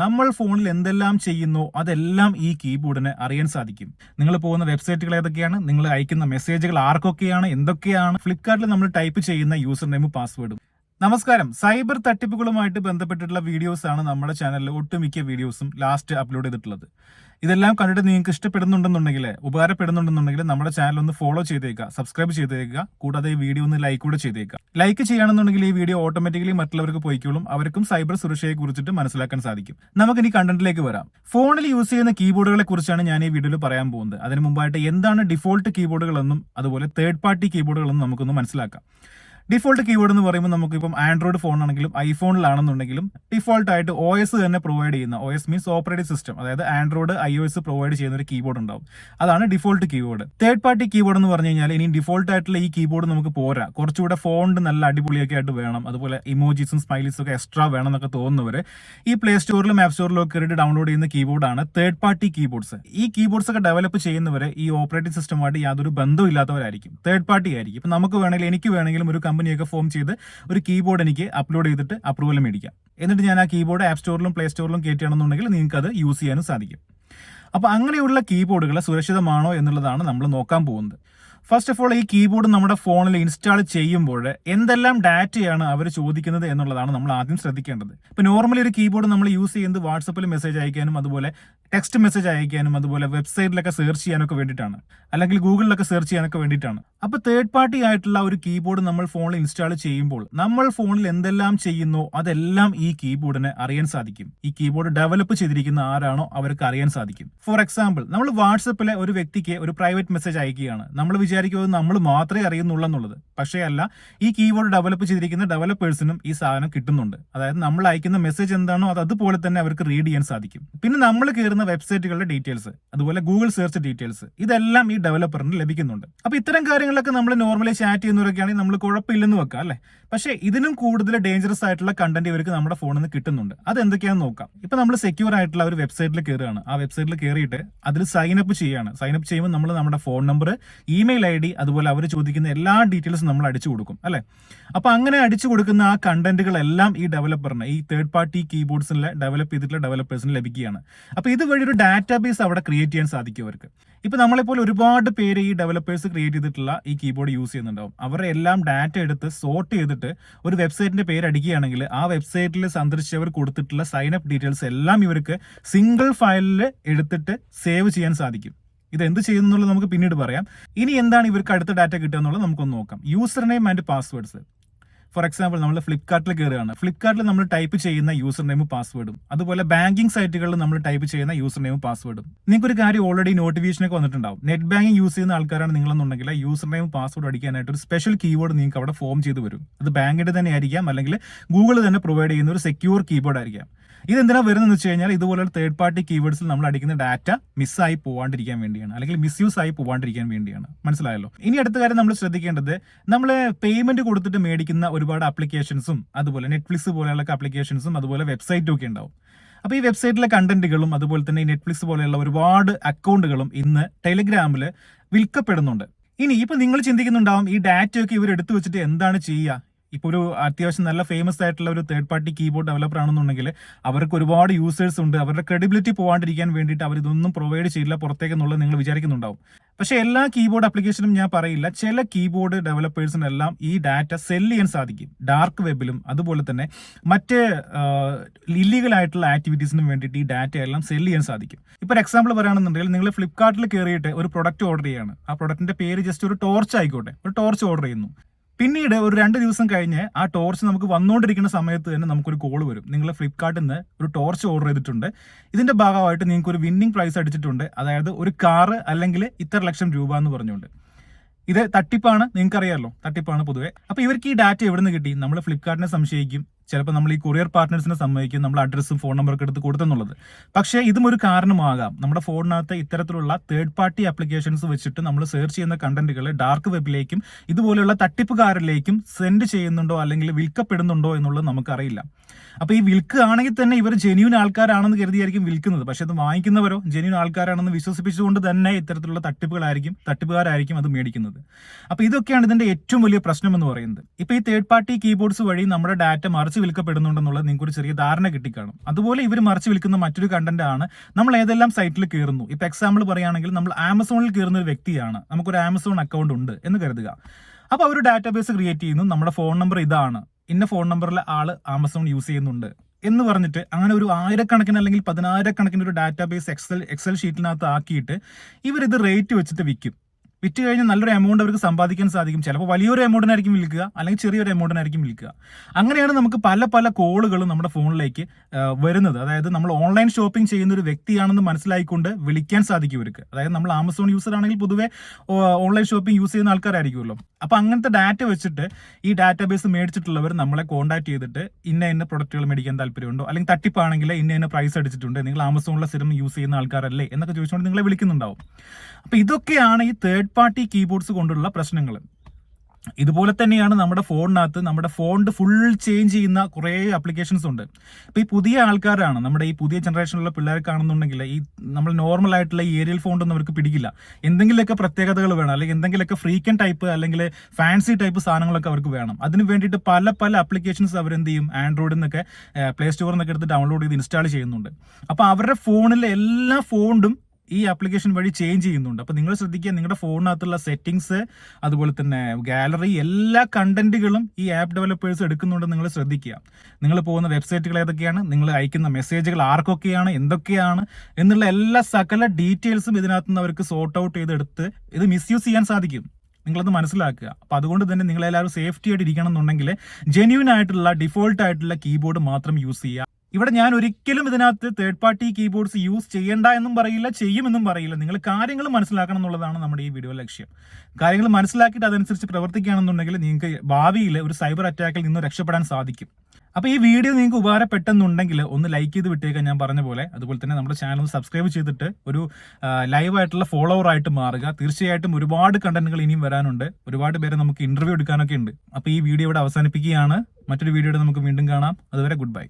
നമ്മൾ ഫോണിൽ എന്തെല്ലാം ചെയ്യുന്നു അതെല്ലാം ഈ കീബോർഡിന് അറിയാൻ സാധിക്കും. നിങ്ങൾ പോകുന്ന വെബ്സൈറ്റുകൾ ഏതൊക്കെയാണ്? നിങ്ങൾ അയക്കുന്ന മെസ്സേജുകൾ ആർക്കൊക്കെയാണ്? എന്തൊക്കെയാണ്? ഫ്ലിപ്കാർട്ടിൽ നമ്മൾ ടൈപ്പ് ചെയ്യുന്ന യൂസർ നെയിം പാസ്വേഡും. നമസ്കാരം. സൈബർ തട്ടിപ്പുകളുമായിട്ട് ബന്ധപ്പെട്ടിട്ടുള്ള വീഡിയോസ് ആണ് നമ്മുടെ ചാനലിൽ ഒട്ടുമിക്ക വീഡിയോസും ലാസ്റ്റ് അപ്ലോഡ് ചെയ്തിട്ടുള്ളത്. ഇതെല്ലാം കണ്ടിട്ട് നിങ്ങൾക്ക് ഇഷ്ടപ്പെടുന്നുണ്ടെന്നുണ്ടെങ്കിൽ ഉപകാരപ്പെടുന്നുണ്ടെന്നുണ്ടെങ്കിൽ നമ്മുടെ ചാനൽ ഒന്ന് ഫോളോ ചെയ്തേക്കുക സബ്സ്ക്രൈബ് ചെയ്തേക്കുക കൂടാതെ ഈ വീഡിയോ ഒന്ന് ലൈക്ക് കൂടെ ചെയ്തേക്കുക. ലൈക്ക് ചെയ്യുകയാണെന്നുണ്ടെങ്കിൽ ഈ വീഡിയോ ഓട്ടോമാറ്റിക്കലി മറ്റുള്ളവർക്ക് പോയിക്കോളും അവർക്കും സൈബർ സുരക്ഷയെ കുറിച്ചിട്ട് മനസ്സിലാക്കാൻ സാധിക്കും. നമുക്ക് ഇനി കണ്ടന്റിലേക്ക് വരാം. ഫോണിൽ യൂസ് ചെയ്യുന്ന കീബോർഡുകളെ കുറിച്ചാണ് ഞാൻ ഈ വീഡിയോയിൽ പറയാൻ പോകുന്നത്. അതിന് മുമ്പായിട്ട് എന്താണ് ഡിഫോൾട്ട് കീബോർഡുകളെന്നും അതുപോലെ തേർഡ് പാർട്ടി കീബോർഡുകളെന്നും നമുക്കൊന്ന് മനസ്സിലാക്കാം. ഡിഫോൾട്ട് കീബോർഡ് എന്ന് പറയുമ്പോൾ നമുക്ക് ഇപ്പം ആൻഡ്രോയിഡ് ഫോൺ ആണെങ്കിലും ഐഫോണിലാണെന്നുണ്ടെങ്കിലും ഡിഫോൾട്ട് ആയിട്ട് ഒ എസ് തന്നെ പ്രൊവൈഡ് ചെയ്യുന്ന O S means operating system അതായത് android I O S provide ചെയ്യുന്ന ഒരു കീബോർഡ് ഉണ്ടാവും. അതാണ് default keyboard third party keyboard എന്ന് പറഞ്ഞു കഴിഞ്ഞാൽ ഇനി ഡിഫോൾട്ട് ആയിട്ടുള്ള ഈ കീബോർഡ് നമുക്ക് പോരാ. കുറച്ചുകൂടെ ഫോണ്ട് നല്ല അടിപൊളിയൊക്കെ ആയിട്ട് വേണം. അതുപോലെ ഇമോജീസും സ്മൈലീസും ഒക്കെ എക്സ്ട്രാ വേണം എന്നൊക്കെ തോന്നുന്നവർ ഈ പ്ലേ സ്റ്റോറിലും ആപ്പ് സ്റ്റോറിലും ഒക്കെ ഇട്ട് ഡൗൺലോഡ് ചെയ്യുന്ന കീബോർഡാണ് തേർഡ് പാർട്ടി കീബോർഡ്സ് ഈ കീബോർഡ്സ് ഒക്കെ ഡെവലപ്പ് ചെയ്യുന്നവരെ ഈ ഓപ്പറേറ്റിംഗ് സിസ്റ്റമായിട്ട് യാതൊരു ബന്ധവും ഇല്ലാത്തവരായിരിക്കും. തേർഡ് പാർട്ടി ആയിരിക്കും. ഇപ്പൊ നമുക്ക് വേണമെങ്കിൽ എനിക്ക് വേണമെങ്കിലും ഒരു കമ്പനിയൊക്കെ ഫോം ചെയ്ത് ഒരു കീബോർഡ് എനിക്ക് അപ്ലോഡ് ചെയ്തിട്ട് അപ്രൂവൽ മേടിക്കാം. എന്നിട്ട് ഞാൻ ആ കീബോർഡ് ആപ്പ് സ്റ്റോറിലും പ്ലേ സ്റ്റോറിലും കയറ്റുകയാണെന്നുണ്ടെങ്കിൽ നിങ്ങൾക്ക് അത് യൂസ് ചെയ്യാനും സാധിക്കും. അപ്പോൾ അങ്ങനെയുള്ള കീബോർഡുകൾ സുരക്ഷിതമാണോ എന്നുള്ളതാണ് നമ്മൾ നോക്കാൻ പോകുന്നത്. ഫസ്റ്റ് ഓഫ് ഓൾ ഈ കീബോർഡ് നമ്മുടെ ഫോണിൽ ഇൻസ്റ്റാൾ ചെയ്യുമ്പോൾ എന്തെല്ലാം ഡാറ്റയാണ് അവർ ചോദിക്കുന്നത് എന്നുള്ളതാണ് നമ്മൾ ആദ്യം ശ്രദ്ധിക്കേണ്ടത്. ഇപ്പൊ നോർമലി ഒരു കീബോർഡ് നമ്മൾ യൂസ് ചെയ്യുന്നത് വാട്സപ്പിൽ മെസ്സേജ് അയക്കാനും അതുപോലെ ടെക്സ്റ്റ് മെസ്സേജ് അയക്കാനും അതുപോലെ വെബ്സൈറ്റിലൊക്കെ സെർച്ച് ചെയ്യാനൊക്കെ വേണ്ടിയിട്ടാണ്. അല്ലെങ്കിൽ ഗൂഗിളിലൊക്കെ സെർച്ച് ചെയ്യാനൊക്കെ വേണ്ടിയിട്ടാണ്. അപ്പൊ തേർഡ് പാർട്ടി ആയിട്ടുള്ള ഒരു കീബോർഡ് നമ്മൾ ഫോണിൽ ഇൻസ്റ്റാൾ ചെയ്യുമ്പോൾ നമ്മൾ ഫോണിൽ എന്തെല്ലാം ചെയ്യുന്നോ അതെല്ലാം ഈ കീബോർഡിന് അറിയാൻ സാധിക്കും. ഈ കീബോർഡ് ഡെവലപ്പ് ചെയ്തിരിക്കുന്ന ആരാണോ അവർക്ക് അറിയാൻ സാധിക്കും. ഫോർ എക്സാമ്പിൾ നമ്മൾ വാട്സപ്പിലെ ഒരു വ്യക്തിക്ക് ഒരു പ്രൈവറ്റ് മെസ്സേജ് അയക്കുകയാണ്. നമ്മൾ വിചാരിക്കുന്നത് നമ്മൾ മാത്രമേ അറിയുന്നുള്ളൂ എന്നുള്ളത്. പക്ഷേ അല്ല ഈ കീബോർഡ് ഡെവലപ്പ് ചെയ്തിരിക്കുന്ന ഡെവലപ്പേഴ്സിനും ഈ സാധനം കിട്ടുന്നുണ്ട്. അതായത് നമ്മൾ അയക്കുന്ന മെസ്സേജ് എന്താണോ അത് അതുപോലെ തന്നെ അവർക്ക് റീഡ് ചെയ്യാൻ സാധിക്കും. പിന്നെ നമ്മൾ കയറുന്ന വെബ്സൈറ്റുകളുടെ ഡീറ്റെയിൽസ് അതുപോലെ ഗൂഗിൾ സെർച്ച് ഡീറ്റെയിൽസ് ഇതെല്ലാം ഈ ഡെവലപ്പറിന് ലഭിക്കുന്നുണ്ട്. അപ്പൊ ഇത്തരം കാര്യങ്ങളൊക്കെ നമ്മൾ നോർമലി ചാറ്റ് ചെയ്യുന്നവരൊക്കെയാണെങ്കിൽ നമ്മൾ കുഴപ്പമില്ലെന്ന് വെക്കാം അല്ലേ? പക്ഷേ ഇതിനും കൂടുതൽ ഡേഞ്ചറസ് ആയിട്ടുള്ള കണ്ടന്റ് ഇവർക്ക് നമ്മുടെ ഫോണിൽ നിന്ന് കിട്ടുന്നുണ്ട്. അത് എന്തൊക്കെയാണെന്ന് നോക്കാം. ഇപ്പൊ നമ്മൾ സെക്യൂർ ആയിട്ടുള്ള ഒരു വെബ്സൈറ്റിൽ കയറുകയാണ്. ആ വെബ്സൈറ്റിൽ കയറിയിട്ട് അതിൽ സൈൻ അപ്പ് ചെയ്യാണ്. സൈൻ അപ്പ് ചെയ്യുമ്പോൾ നമ്മൾ നമ്മുടെ phone number email I D അതുപോലെ അവർ ചോദിക്കുന്ന എല്ലാ ഡീറ്റെയിൽസും നമ്മൾ അടിച്ചു കൊടുക്കും അല്ലെ? അപ്പൊ അങ്ങനെ അടിച്ചു കൊടുക്കുന്ന ആ കണ്ടന്റുകളെല്ലാം ഈ ഡെവലപ്പറിന് ഈ തേർഡ് പാർട്ടി കീബോർഡ്സിലെ ഡെവലപ്പ് ചെയ്തിട്ടുള്ള ഡെവലപ്പേഴ്സിന് ലഭിക്കുകയാണ്. അപ്പൊ ഇതുവഴി ഒരു ഡാറ്റാബേസ് അവിടെ ക്രിയേറ്റ് ചെയ്യാൻ സാധിക്കും അവർക്ക്. ഇപ്പൊ നമ്മളെപ്പോലെ ഒരുപാട് പേര് ഈ ഡെവലപ്പേഴ്സ് ക്രിയേറ്റ് ചെയ്തിട്ടുള്ള ഈ കീബോർഡ് യൂസ് ചെയ്യുന്നുണ്ടാവും. അവരുടെ എല്ലാം ഡാറ്റ എടുത്ത് സോർട്ട് ചെയ്തിട്ട് ഒരു വെബ്സൈറ്റിന്റെ പേര് അടിക്കുകയാണെങ്കിൽ ആ വെബ്സൈറ്റിൽ സന്ദർശിച്ചവർ കൊടുത്തിട്ടുള്ള സൈൻ അപ്പ് ഡീറ്റെയിൽസ് എല്ലാം ഇവർക്ക് സിംഗിൾ ഫയലിൽ എടുത്തിട്ട് സേവ് ചെയ്യാൻ സാധിക്കും. ഇത് എന്ത് ചെയ്യുന്നു എന്നുള്ളത് നമുക്ക് പിന്നീട് പറയാം. ഇനി എന്താണ് ഇവർക്ക് അടുത്ത ഡാറ്റ കിട്ടുക എന്നുള്ളത് നമുക്കൊന്ന് നോക്കാം. User name and passwords for example നമ്മൾ ഫ്ലിപ്കാർട്ടിൽ കയറുകയാണ് ഫ്ലിപ്കാർട്ടിൽ നമ്മൾ ടൈപ്പ് ചെയ്യുന്ന യൂസർ നെയിമും പാസ്വേഡും അതുപോലെ ബാങ്കിങ് സൈറ്റുകളിൽ നമ്മൾ ടൈപ്പ് ചെയ്യുന്ന യൂസർ നെയിമും പാസ്വേഡും നിങ്ങൾക്ക് ഒരു കാര്യം ഓൾറെഡി നോട്ടിഫിക്കേഷൻ ഒക്കെ വന്നിട്ടുണ്ടാവും. നെറ്റ് ബാങ്കിങ് യൂസ് ചെയ്യുന്ന ആൾക്കാരാണ് നിങ്ങളെന്നുണ്ടെങ്കിൽ യൂസർ നെയിം പാസ്വേഡ് അടിക്കാനായിട്ട് ഒരു സ്പെഷ്യൽ കീബോർഡ് നിങ്ങൾക്ക് അവിടെ ഫോം ചെയ്ത് വരും. അത് ബാങ്കിന്റെ തന്നെ ആയിരിക്കാം അല്ലെങ്കിൽ ഗൂഗിൾ തന്നെ പ്രൊവൈഡ് ചെയ്യുന്ന ഒരു സെക്യൂർ കീബോർഡ് ആയിരിക്കാം. ഇതെന്തിനാ വരുന്നത് വെച്ച് കഴിഞ്ഞാൽ ഇതുപോലുള്ള തേർഡ് പാർട്ടി കീവേഡ്സിൽ നമ്മൾ അടിക്കുന്ന ഡാറ്റ മിസ്സായി പോവാണ്ടിരിക്കാൻ വേണ്ടിയാണ്. അല്ലെങ്കിൽ മിസ്യൂസ് ആയി പോവാണ്ടിരിക്കാൻ വേണ്ടിയാണ്. മനസ്സിലായല്ലോ? ഇനി അടുത്ത കാര്യം നമ്മൾ ശ്രദ്ധിക്കേണ്ടത് നമ്മൾ പേയ്മെന്റ് കൊടുത്തിട്ട് മേടിക്കുന്ന ഒരുപാട് ആപ്ലിക്കേഷൻസും അതുപോലെ നെറ്റ്ഫ്ലിക്സ് പോലെയുള്ള ആപ്ലിക്കേഷൻസും അതുപോലെ വെബ്സൈറ്റും ഒക്കെ ഉണ്ടാവും. അപ്പോൾ ഈ വെബ്സൈറ്റിലെ കണ്ടന്റുകളും അതുപോലെ തന്നെ നെറ്റ്ഫ്ലിക്സ് പോലെയുള്ള ഒരുപാട് അക്കൗണ്ടുകളും ഇന്ന് ടെലിഗ്രാമിൽ വിൽക്കപ്പെടുന്നുണ്ട്. ഇനി ഇപ്പൊ നിങ്ങൾ ചിന്തിക്കുന്നുണ്ടാവും ഈ ഡാറ്റയൊക്കെ ഇവർ എടുത്തു വെച്ചിട്ട് എന്താണ് ചെയ്യുക? ഇപ്പോൾ ഒരു അത്യാവശ്യം നല്ല ഫേമസ് ആയിട്ടുള്ള ഒരു തേർഡ് പാർട്ടി കീബോർഡ് ഡെവലപ്പർ ആണെന്നുണ്ടെങ്കിൽ അവർക്ക് ഒരുപാട് യൂസേഴ്സ് ഉണ്ട്. അവരുടെ ക്രെഡിബിലിറ്റി പോകാണ്ടിരിക്കാൻ വേണ്ടിയിട്ട് അവർ ഇതൊന്നും പ്രൊവൈഡ് ചെയ്യില്ല പുറത്തേക്ക് എന്നുള്ളത് നിങ്ങൾ വിചാരിക്കുന്നുണ്ടാവും. പക്ഷേ എല്ലാ കീബോർഡ് ആപ്ലിക്കേഷനും ഞാൻ പറയില്ല. ചില കീബോർഡ് ഡെവലപ്പേഴ്സിനെല്ലാം ഈ ഡാറ്റ സെൽ ചെയ്യാൻ സാധിക്കും. ഡാർക്ക് വെബിലും അതുപോലെ തന്നെ മറ്റ് ഇല്ലീഗൽ ആയിട്ടുള്ള ആക്ടിവിറ്റീസിനും വേണ്ടിയിട്ട് ഈ ഡാറ്റ എല്ലാം സെൽ ചെയ്യാൻ സാധിക്കും. ഇപ്പോൾ ഒരു എക്സാമ്പിൾ പറയുകയാണെന്നുണ്ടെങ്കിൽ നിങ്ങൾ ഫ്ലിപ്കാർട്ടിൽ കയറിയിട്ട് ഒരു പ്രൊഡക്റ്റ് ഓർഡർ ചെയ്യാണ്. ആ പ്രൊഡക്റ്റിന്റെ പേര് ജസ്റ്റ് ഒരു ടോർച്ച് ആയിക്കോട്ടെ. ഒരു ടോർച്ച് ഓർഡർ ചെയ്യുന്നു. പിന്നീട് ഒരു രണ്ട് ദിവസം കഴിഞ്ഞ് ആ ടോർച്ച് നമുക്ക് വന്നുകൊണ്ടിരിക്കുന്ന സമയത്ത് തന്നെ നമുക്കൊരു കോൾ വരും. നിങ്ങൾ ഫ്ലിപ്കാർട്ടിൽ നിന്ന് ഒരു ടോർച്ച് ഓർഡർ ചെയ്തിട്ടുണ്ട്. ഇതിന്റെ ഭാഗമായിട്ട് നിങ്ങൾക്ക് ഒരു വിന്നിംഗ് പ്രൈസ് അടിച്ചിട്ടുണ്ട്. അതായത് ഒരു കാറ് അല്ലെങ്കിൽ ഇത്ര ലക്ഷം രൂപ എന്ന് പറഞ്ഞുകൊണ്ട്. ഇത് തട്ടിപ്പാണ് നിങ്ങൾക്കറിയാമല്ലോ തട്ടിപ്പാണ് പൊതുവെ. അപ്പോൾ ഇവർക്ക് ഈ ഡാറ്റ എവിടെ നിന്ന് കിട്ടി നമ്മൾ ഫ്ലിപ്കാർട്ടിനെ സംശയിക്കും. ചിലപ്പോൾ നമ്മൾ ഈ കൊറിയർ പാർട്ട്നേഴ്സിനെ സമ്മതിക്കും നമ്മൾ അഡ്രസ്സും ഫോൺ നമ്പറൊക്കെ എടുത്ത് കൊടുത്തെന്നുള്ളത്. പക്ഷേ ഇതും ഒരു കാരണമാകാം. നമ്മുടെ ഫോണിനകത്ത് ഇത്തരത്തിലുള്ള തേർഡ് പാർട്ടി ആപ്ലിക്കേഷൻസ് വെച്ചിട്ട് നമ്മൾ സെർച്ച് ചെയ്യുന്ന കണ്ടന്റുകൾ ഡാർക്ക് വെബിലേക്കും ഇതുപോലെയുള്ള തട്ടിപ്പുകാരിലേക്കും സെൻഡ് ചെയ്യുന്നുണ്ടോ അല്ലെങ്കിൽ വിൽക്കപ്പെടുന്നുണ്ടോ എന്നുള്ളത് നമുക്കറിയില്ല. അപ്പോൾ ഈ വിൽക്കുകയാണെങ്കിൽ തന്നെ ഇവർ ജെന്യൂൻ ആൾക്കാരാണെന്ന് കരുതിയായിരിക്കും വിൽക്കുന്നത്. പക്ഷേ അത് വാങ്ങിക്കുന്നവരോ ജെന്യൂൻ ആൾക്കാരാണെന്ന് വിശ്വസിപ്പിച്ചുകൊണ്ട് തന്നെ ഇത്തരത്തിലുള്ള തട്ടിപ്പുകളായിരിക്കും തട്ടിപ്പുകാരായിരിക്കും അത് മേടിക്കുന്നത്. അപ്പോൾ ഇതൊക്കെയാണ് ഇതിന്റെ ഏറ്റവും വലിയ പ്രശ്നം എന്ന് പറയുന്നത്. ഇപ്പൊ ഈ തേർഡ് പാർട്ടി കീബോർഡ്സ് വഴി നമ്മുടെ ഡാറ്റ മറിച്ച് വിൽക്കപ്പെടുന്നുണ്ടെന്നുള്ളത് നിങ്ങൾക്ക് ഒരു ചെറിയ ധാരണ കിട്ടിക്കാണും. അതുപോലെ ഇവർ മറിച്ച് വിൽക്കുന്ന മറ്റൊരു കണ്ടന്റ് ആണ് നമ്മൾ ഏതെല്ലാം സൈറ്റിൽ കയറുന്നു ഇപ്പൊ എക്സാമ്പിൾ പറയുകയാണെങ്കിൽ നമ്മൾ ആമസോണിൽ കയറുന്ന ഒരു വ്യക്തിയാണ്. നമുക്കൊരു ആമസോൺ അക്കൗണ്ട് ഉണ്ട് എന്ന് കരുതുക. അപ്പോൾ അവർ ഡാറ്റാബേസ് ക്രിയേറ്റ് ചെയ്യുന്നു. നമ്മുടെ ഫോൺ നമ്പർ ഇതാണ്. ഇന്ന ഫോൺ നമ്പറിലെ ആൾ ആമസോൺ യൂസ് ചെയ്യുന്നുണ്ട് എന്ന് പറഞ്ഞിട്ട് അങ്ങനെ ഒരു ആയിരക്കണക്കിന് അല്ലെങ്കിൽ പതിനായിരക്കണക്കിന് ഒരു ഡാറ്റാബേസ് എക്സൽ എക്സൽ ഷീറ്റിനകത്ത് ആക്കിയിട്ട് ഇവരിത് റേറ്റ് വെച്ചിട്ട് വിൽക്കും. വിറ്റ് കഴിഞ്ഞാൽ നല്ലൊരു എമൗണ്ട് അവർക്ക് സമ്പാദിക്കാൻ സാധിക്കും. ചിലപ്പോൾ വലിയൊരു എമൗണ്ടിനായിരിക്കും വിൽക്കുക അല്ലെങ്കിൽ ചെറിയൊരു എമൗണ്ടിനായിരിക്കും വിൽക്കുക. അങ്ങനെയാണ് നമുക്ക് പല പല കോളുകളും നമ്മുടെ ഫോണിലേക്ക് വരുന്നത്. അതായത് നമ്മൾ ഓൺലൈൻ ഷോപ്പിംഗ് ചെയ്യുന്ന ഒരു വ്യക്തിയാണെന്ന് മനസ്സിലായിക്കൊണ്ട് വിളിക്കാൻ സാധിക്കും ഇവർക്ക്. അതായത് നമ്മൾ ആമസോൺ യൂസർ ആണെങ്കിൽ പൊതുവേ ഓൺലൈൻ ഷോപ്പിംഗ് യൂസ് ചെയ്യുന്ന ആൾക്കാരായിരിക്കുമല്ലോ. അപ്പൊ അങ്ങനത്തെ ഡാറ്റ വെച്ചിട്ട് ഈ ഡാറ്റാബേസ് മേടിച്ചിട്ടുള്ളവർ നമ്മളെ കോൺടാക്ട് ചെയ്തിട്ട് ഇന്ന ഇന്ന പ്രൊഡക്റ്റുകൾ മേടിക്കാൻ താല്പര്യമുണ്ടോ? അല്ലെങ്കിൽ തട്ടിപ്പാണെങ്കിൽ ഇന്ന ഇന്ന പ്രൈസ് അടിച്ചിട്ടുണ്ട്. നിങ്ങൾ ആമസോണിലെ സ്ഥിരം യൂസ് ചെയ്യുന്ന ആൾക്കാരല്ലേ എന്നൊക്കെ ചോദിച്ചുകൊണ്ട് നിങ്ങളെ വിളിക്കുന്നുണ്ടാവും. അപ്പോൾ ഇതൊക്കെയാണ് ഈ തേർഡ് പാർട്ടി കീബോർഡ്സ് കൊണ്ടുള്ള പ്രശ്നങ്ങൾ ഇതുപോലെ തന്നെയാണ് നമ്മുടെ ഫോണിനകത്ത് നമ്മുടെ ഫോണ്ട് ഫുൾ ചേഞ്ച് ചെയ്യുന്ന കുറേ ആപ്ലിക്കേഷൻസ് ഉണ്ട്. ഇപ്പോൾ ഈ പുതിയ ആൾക്കാരാണ് നമ്മുടെ ഈ പുതിയ ജനറേഷനിലുള്ള പിള്ളേർക്കാണെന്നുണ്ടെങ്കിൽ ഈ നമ്മൾ നോർമൽ ആയിട്ടുള്ള ഈ ഏരിയൽ ഫോൺ ഒന്നും അവർക്ക് പിടിക്കില്ല. എന്തെങ്കിലുമൊക്കെ പ്രത്യേകതകൾ വേണം അല്ലെങ്കിൽ എന്തെങ്കിലുമൊക്കെ ഫ്രീക്കൻ ടൈപ്പ് അല്ലെങ്കിൽ ഫാൻസി ടൈപ്പ് സാധനങ്ങളൊക്കെ അവർക്ക് വേണം. അതിന് വേണ്ടിയിട്ട് പല പല ആപ്ലിക്കേഷൻസ് അവരെന്ത് ചെയ്യും? ആൻഡ്രോയിഡിൽ നിന്നൊക്കെ പ്ലേ സ്റ്റോറിൽ നിന്നൊക്കെ എടുത്ത് ഡൗൺലോഡ് ചെയ്ത് ഇൻസ്റ്റാൾ ചെയ്യുന്നുണ്ട്. അപ്പോൾ അവരുടെ ഫോണിലെ എല്ലാ ഫോണ്ടും ഈ ആപ്ലിക്കേഷൻ വഴി ചേഞ്ച് ചെയ്യുന്നുണ്ട്. അപ്പോൾ നിങ്ങൾ ശ്രദ്ധിക്കുക നിങ്ങളുടെ ഫോണിനകത്തുള്ള സെറ്റിങ്സ് അതുപോലെ തന്നെ ഗാലറി എല്ലാ കണ്ടന്റുകളും ഈ ആപ്പ് ഡെവലപ്പേഴ്സ് എടുക്കുന്നുണ്ട് നിങ്ങൾ ശ്രദ്ധിക്കുക. നിങ്ങൾ പോകുന്ന വെബ്സൈറ്റുകൾ ഏതൊക്കെയാണ്? നിങ്ങൾ അയക്കുന്ന മെസ്സേജുകൾ ആർക്കൊക്കെയാണ്? എന്തൊക്കെയാണ്? എന്നുള്ള എല്ലാ സകല ഡീറ്റെയിൽസും ഇതിനകത്ത് നിന്ന് അവർക്ക് സോർട്ട് ഔട്ട് ചെയ്തെടുത്ത് ഇത് മിസ്യൂസ് ചെയ്യാൻ സാധിക്കും. നിങ്ങളത് മനസ്സിലാക്കുക. അപ്പൊ അതുകൊണ്ട് തന്നെ നിങ്ങളെല്ലാവരും സേഫ്റ്റി ആയിട്ട് ഇരിക്കണം എന്നുണ്ടെങ്കിൽ ജെന്യൂൻ ആയിട്ടുള്ള ഡിഫോൾട്ട് ആയിട്ടുള്ള കീബോർഡ് മാത്രം യൂസ് ചെയ്യുക. ഇവിടെ ഞാൻ ഒരിക്കലും ഇതിനകത്ത് തേർഡ് പാർട്ടി കീബോർഡ്സ് യൂസ് ചെയ്യേണ്ട എന്നും പറയില്ല ചെയ്യുമെന്നും പറയില്ല. നിങ്ങൾ കാര്യങ്ങൾ മനസ്സിലാക്കണം എന്നുള്ളതാണ് നമ്മുടെ ഈ വീഡിയോ ലക്ഷ്യം. കാര്യങ്ങൾ മനസ്സിലാക്കിയിട്ട് അതനുസരിച്ച് പ്രവർത്തിക്കുകയാണെന്നുണ്ടെങ്കിൽ നിങ്ങൾക്ക് ഭാവിയിൽ ഒരു സൈബർ അറ്റാക്കിൽ നിന്ന് രക്ഷപ്പെടാൻ സാധിക്കും. അപ്പോൾ ഈ വീഡിയോ നിങ്ങൾക്ക് ഉപകാരപ്പെട്ടെന്നുണ്ടെങ്കിൽ ഒന്ന് ലൈക്ക് ചെയ്ത് വിട്ടേക്കാൻ ഞാൻ പറഞ്ഞ പോലെ. അതുപോലെ തന്നെ നമ്മുടെ ചാനൽ ഒന്ന് സബ്സ്ക്രൈബ് ചെയ്തിട്ട് ഒരു ലൈവ് ആയിട്ടുള്ള ഫോളോവർ ആയിട്ട് മാറുക. തീർച്ചയായിട്ടും ഒരുപാട് കണ്ടന്റുകൾ ഇനിയും വരാനുണ്ട്. ഒരുപാട് പേരെ നമുക്ക് ഇന്റർവ്യൂ എടുക്കാനൊക്കെ ഉണ്ട്. അപ്പോൾ ഈ വീഡിയോ ഇവിടെ അവസാനിപ്പിക്കുകയാണ്. മറ്റൊരു വീഡിയോയുടെ നമുക്ക് വീണ്ടും കാണാം. അതുവരെ ഗുഡ് ബൈ